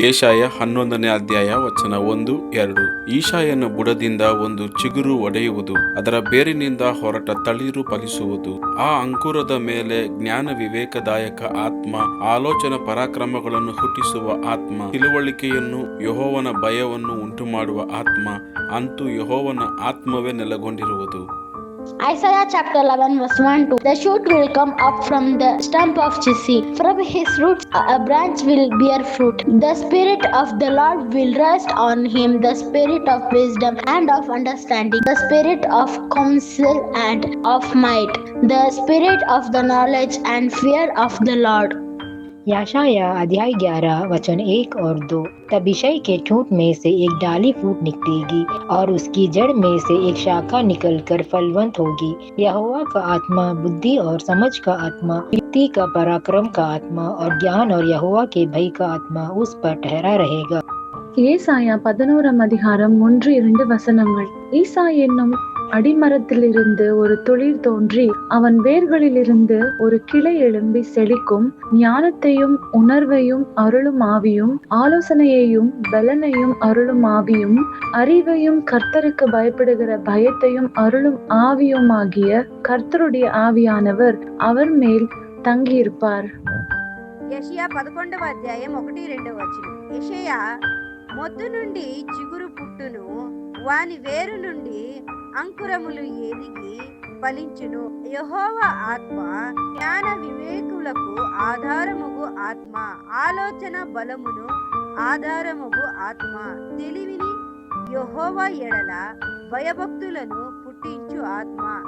ಏಷಾಯ ಹನ್ನೊಂದನೇ ಅಧ್ಯಾಯ ವಚನ ಒಂದು, ಎರಡು. ಈಶಾಯನ ಬುಡದಿಂದ ಒಂದು ಚಿಗುರು ಒಡೆಯುವುದು, ಅದರ ಬೇರಿನಿಂದ ಹೊರಟ ತಳಿರು ಫಲಿಸುವುದು ಆ ಅಂಕುರದ ಮೇಲೆ ಜ್ಞಾನ ವಿವೇಕದಾಯಕ ಆತ್ಮ, ಆಲೋಚನ ಪರಾಕ್ರಮಗಳನ್ನು ಹುಟ್ಟಿಸುವ ಆತ್ಮ, ತಿಳುವಳಿಕೆಯನ್ನು ಯಹೋವನ ಭಯವನ್ನು ಉಂಟುಮಾಡುವ ಆತ್ಮ, ಅಂತೂ ಯಹೋವನ ಆತ್ಮವೇ ನೆಲೆಗೊಂಡಿರುವುದು. Isaiah chapter 11 verse 1 2 The shoot will come up from the stump of Jesse. From his roots a branch will bear fruit. The Spirit of the Lord will rest on him, the Spirit of wisdom and of understanding, the Spirit of counsel and of might, the Spirit of the knowledge and fear of the Lord. याशाया अध्याय ग्यारह वचन एक और दो तब विषय के ठूंठ में से एक डाली फूट निकलेगी और उसकी जड़ में से एक शाखा निकलकर फलवंत होगी यहोवा का आत्मा बुद्धि और समझ का आत्मा युक्ति का पराक्रम का आत्मा और ज्ञान और यहोवा के भय का आत्मा उस पर ठहरा रहेगा ஏசாயா பதினோராம் அதிகாரம் ஒன்று இரண்டு வசனங்கள் ஈசா என்னும் அடிமரத்திலிருந்து ஒரு துளிர் தோன்றி அவன் வேர்களிலிருந்து ஒரு கிளை எழும்பி செழிக்கும் ஞானத்தையும் உணர்வையும் அருளும் ஆவியும் ஆலோசனையையும் பலனையும் அருளும் ஆவியும் அறிவையும் கர்த்தருக்கு பயப்படுகிற பயத்தையும் அருளும் ஆவியுமாகிய கர்த்தருடைய ஆவியானவர் அவர் மேல் தங்கியிருப்பார் యషియా పదకొండవ అధ్యాయం ఒకటి రెండు వచనం యషయా మొద్దు నుండి చిగురు పుట్టును వాని వేరు నుండి అంకురములు ఎదిగి ఫలించును. యహోవ ఆత్మ జ్ఞాన వివేకులకు ఆధారముగు ఆత్మ. ఆలోచన బలమును ఆధారముగు ఆత్మ. తెలివిని యహోవ ఎడల భయభక్తులను పుట్టించు ఆత్మ.